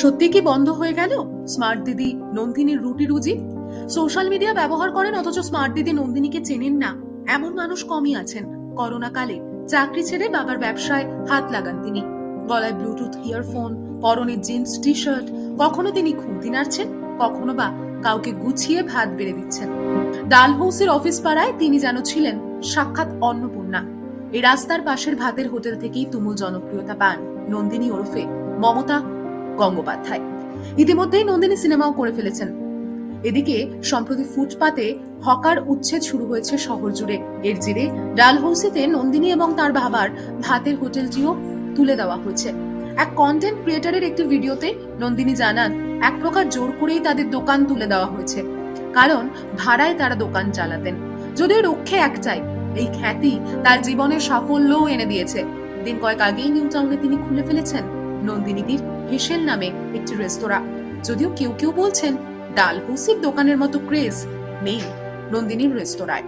সত্যি কি বন্ধ হয়ে গেল? স্মার্ট দিদি, নন্দিনীর রুটি রুজি? সোশ্যাল মিডিয়া ব্যবহার করেন অথচ স্মার্ট দিদি নন্দিনীকে চেনেন না। এমন মানুষ কমই আছেন। করোনা কালে চাকরি ছেড়ে বাবার ব্যবসায় হাত লাগান তিনি। গলায় ব্লুটুথ ইয়ারফোন পরনে জিন্স টি শার্ট কখনো তিনি খুন্তি নাড়ছেন, কখনো বা কাউকে গুছিয়ে ভাত বেড়ে দিচ্ছেন। ডালহৌসের অফিস পাড়ায় তিনি যেন ছিলেন সাক্ষাৎ অন্নপূর্ণা। এই রাস্তার পাশের ভাতের হোটেল থেকেই তুমুল জনপ্রিয়তা পান নন্দিনী ওরফে মমতা গঙ্গোপাধ্যায়। ইতিমধ্যেই নন্দিনী সিনেমাও করে ফেলেছেন। এদিকে, সম্প্রতি ফুটপাতে হকার উচ্ছেদ শুরু হয়েছে শহর জুড়ে। এর জেরে ডালহৌসিতে নন্দিনী এবং তার বাবার ভাতের হোটেলটিও তুলে দেওয়া হয়েছে। এক কন্টেন্ট ক্রিয়েটারের একটি ভিডিওতে নন্দিনী জানান, এক প্রকার জোর করেই তাদের দোকান তুলে দেওয়া হয়েছে। কারণ, ভাড়ায় তারা দোকান চালাতেন। যদিও রক্ষে একটাই এই খ্যাতি তার জীবনের সাফল্যও এনে দিয়েছে। দিন কয়েক আগেই নিউ টাউনে তিনি খুলে ফেলেছেন। নন্দিনীদির হেসেল নামে একটি রেস্তোরাঁ। যদিও কেউ কেউ বলছেন, ডাল হুসির দোকানের মতো ক্রেজ নেই নন্দিনীর রেস্তোরাঁয়।